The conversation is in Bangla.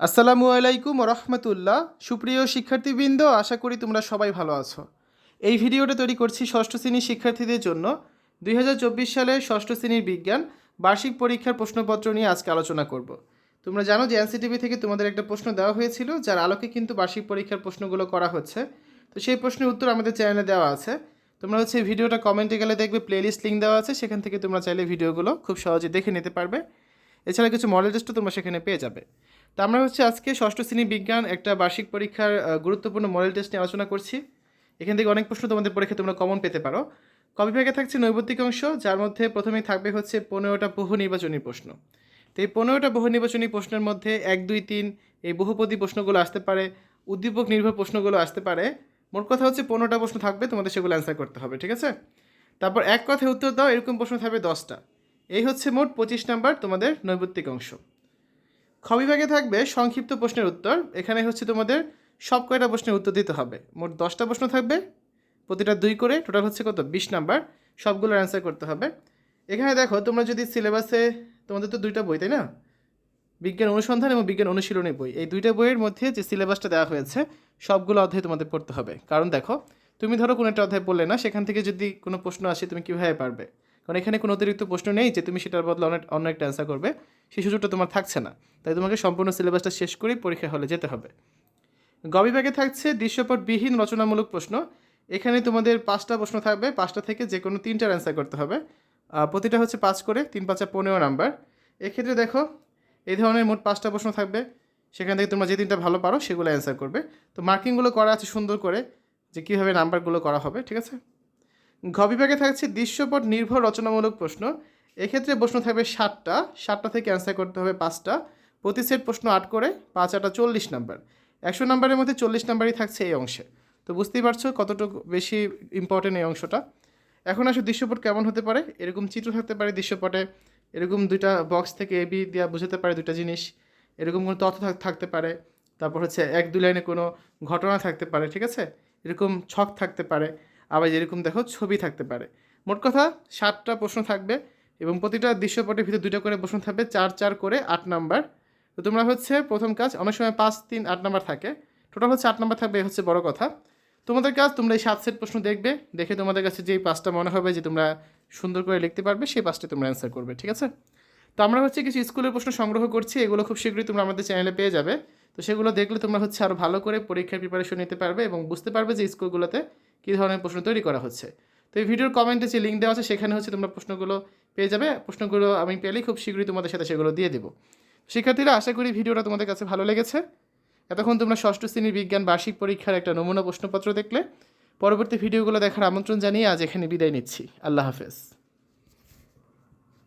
আসসালামু আলাইকুম রহমতুল্লাহ সুপ্রিয় শিক্ষার্থীবৃন্দ, আশা করি তোমরা সবাই ভালো আছো। এই ভিডিওটা তৈরি করছি ষষ্ঠ শ্রেণির শিক্ষার্থীদের জন্য। দুই হাজার চব্বিশ সালের ষষ্ঠ শ্রেণির বিজ্ঞান, বার্ষিক পরীক্ষার প্রশ্নপত্র নিয়ে আজকে আলোচনা করব। তোমরা জানো যে এনসিটিভি থেকে তোমাদের একটা প্রশ্ন দেওয়া হয়েছিল, যার আলোকে কিন্তু বার্ষিক পরীক্ষার প্রশ্নগুলো করা হচ্ছে। তো সেই প্রশ্নের উত্তর আমাদের চ্যানেলে দেওয়া আছে। তোমরা হচ্ছে ভিডিওটা কমেন্টে গেলে দেখবে, প্লেলিস্ট লিঙ্ক দেওয়া আছে, সেখান থেকে তোমরা চাইলে ভিডিওগুলো খুব সহজে দেখে নিতে পারবে। এছাড়া কিছু মডেল টেস্টও তোমরা সেখানে পেয়ে যাবে। তো আমরা হচ্ছে আজকে ষষ্ঠ শ্রেণি বিজ্ঞান একটা বার্ষিক পরীক্ষার গুরুত্বপূর্ণ মডেল টেস্ট নিয়ে আলোচনা করছি। এখান থেকে অনেক প্রশ্ন তোমাদের পরীক্ষা তোমরা কমন পেতে পারো। কবি ভাগে থাকছে নৈবত্তিক অংশ, যার মধ্যে প্রথমেই থাকবে হচ্ছে পনেরোটা বহু নির্বাচনী প্রশ্ন। তো এই পনেরোটা বহু নির্বাচনী প্রশ্নের মধ্যে এক, দুই, তিন এই বহুপদী প্রশ্নগুলো আসতে পারে, উদ্দীপক নির্ভর প্রশ্নগুলো আসতে পারে। মোট কথা হচ্ছে পনেরোটা প্রশ্ন থাকবে, তোমাদের সেগুলো অ্যান্সার করতে হবে, ঠিক আছে? তারপর এক কথায় উত্তর দাও, এরকম প্রশ্ন থাকবে দশটা। এই হচ্ছে মোট পঁচিশ নাম্বার তোমাদের নৈবত্তিক অংশ। খ বিভাগে থাকবে সংক্ষিপ্ত প্রশ্নের উত্তর। এখানে হচ্ছে তোমাদের সব কয়টা প্রশ্নের উত্তর দিতে হবে। মোট দশটা প্রশ্ন থাকবে। প্রতিটা দুই করে টোটাল হচ্ছে কত? বিশ নাম্বার। সবগুলোর অ্যান্সার করতে হবে। এখানে দেখো, তোমরা যদি সিলেবাসে তোমাদের তো দুইটা বই, তাই না? বিজ্ঞান অনুসন্ধান এবং বিজ্ঞান অনুশীলনী বই। এই দুইটা বইয়ের মধ্যে যে সিলেবাসটা দেওয়া হয়েছে, সবগুলো অধ্যায় তোমাদের পড়তে হবে। কারণ দেখো, তুমি ধরো কোনো একটা অধ্যায় পড়লে না, সেখান থেকে যদি কোনো প্রশ্ন আসে, তুমি কীভাবে পারবে? কারণ এখানে কোনো অতিরিক্ত প্রশ্ন নেই যে তুমি সেটার বদলে অনেক অন্য একটা অ্যান্সার করবে। সেই সুযোগটা তোমার থাকছে না। তাই তোমাকে সম্পূর্ণ সিলেবাসটা শেষ করেই পরীক্ষা হলে যেতে হবে। গ বিভাগে থাকছে দৃশ্যপটবিহীন রচনামূলক প্রশ্ন। এখানে তোমাদের পাঁচটা প্রশ্ন থাকবে। পাঁচটা থেকে যে কোনো তিনটার অ্যান্সার করতে হবে। প্রতিটা হচ্ছে পাঁচ করে, তিন পাঁচা পনেরো নাম্বার এক্ষেত্রে দেখো, এই ধরনের মোট পাঁচটা প্রশ্ন থাকবে। সেখান থেকে তোমরা যে তিনটা ভালো পারো, সেগুলো অ্যান্সার করবে। তো মার্কিংগুলো করা আছে সুন্দর করে, যে কীভাবে নাম্বারগুলো করা হবে, ঠিক আছে? ঘ বিভাগে থাকছে দৃশ্যপট নির্ভর রচনামূলক প্রশ্ন। এক্ষেত্রে প্রশ্ন থাকবে ষাটটা ষাটটা থেকে অ্যান্সার করতে হবে পাঁচটা। প্রতি সেট প্রশ্ন আট করে, পাঁচ আটা চল্লিশ নাম্বার একশো নাম্বারের মধ্যে চল্লিশ নাম্বারই থাকছে এই অংশে। তো বুঝতেই পারছ কতটুকু বেশি ইম্পর্টেন্ট এই অংশটা। এখন আসলে দৃশ্যপট কেমন হতে পারে? এরকম চিত্র থাকতে পারে দৃশ্যপটে। এরকম দুইটা বক্স থেকে এবি দেওয়া বোঝাতে পারে দুইটা জিনিস। এরকম কোনো তথ্য থাকতে পারে। তারপর হচ্ছে এক দুই লাইনে কোনো ঘটনা থাকতে পারে, ঠিক আছে? এরকম ছক থাকতে পারে। আবার যেরকম দেখো ছবি থাকতে পারে। মোট কথা সাতটা প্রশ্ন থাকবে এবং প্রতিটা দৃশ্যপটের ভিতরে দুটো করে প্রশ্ন থাকবে, চার চার করে আট নাম্বার। তো তোমরা হচ্ছে প্রথম কাজ, অনেক সময় পাঁচ, তিন, আট নাম্বার থাকে। টোটাল হচ্ছে আট নাম্বার থাকবে হচ্ছে বড় কথা। তোমাদের কাজ, তোমরা এই সাত সেট প্রশ্ন দেখবে, দেখে তোমাদের কাছে যেই পাঁচটা মনে হবে যে তোমরা সুন্দর করে লিখতে পারবে, সেই পাঁচটা তোমরা অ্যান্সার করবে, ঠিক আছে? তো আমরা হচ্ছে কিছু স্কুলের প্রশ্ন সংগ্রহ করছি, এগুলো খুব শীঘ্রই তোমরা আমাদের চ্যানেলে পেয়ে যাবে। তো সেগুলো দেখলে তোমরা হচ্ছে আরও ভালো করে পরীক্ষার প্রিপারেশন নিতে পারবে এবং বুঝতে পারবে যে স্কুলগুলোতে কী ধরনের প্রশ্ন তৈরি করা হচ্ছে? তো এই ভিডিওর কমেন্টে যে লিঙ্ক দেওয়া আছে, সেখানে হচ্ছে তোমরা প্রশ্নগুলো পেয়ে যাবে। প্রশ্নগুলো আমি পেলেই খুব শীঘ্রই তোমাদের সাথে সেগুলো দিয়ে দেবো। শিক্ষার্থীরা, আশা করি ভিডিওটা তোমাদের কাছে ভালো লেগেছে। এতক্ষণ তোমরা ষষ্ঠ শ্রেণির বিজ্ঞান বার্ষিক পরীক্ষার একটা নমুনা প্রশ্নপত্র দেখলে। পরবর্তী ভিডিওগুলো দেখার আমন্ত্রণ জানিয়ে আজ এখানে বিদায় নিচ্ছি। আল্লাহ হাফেজ।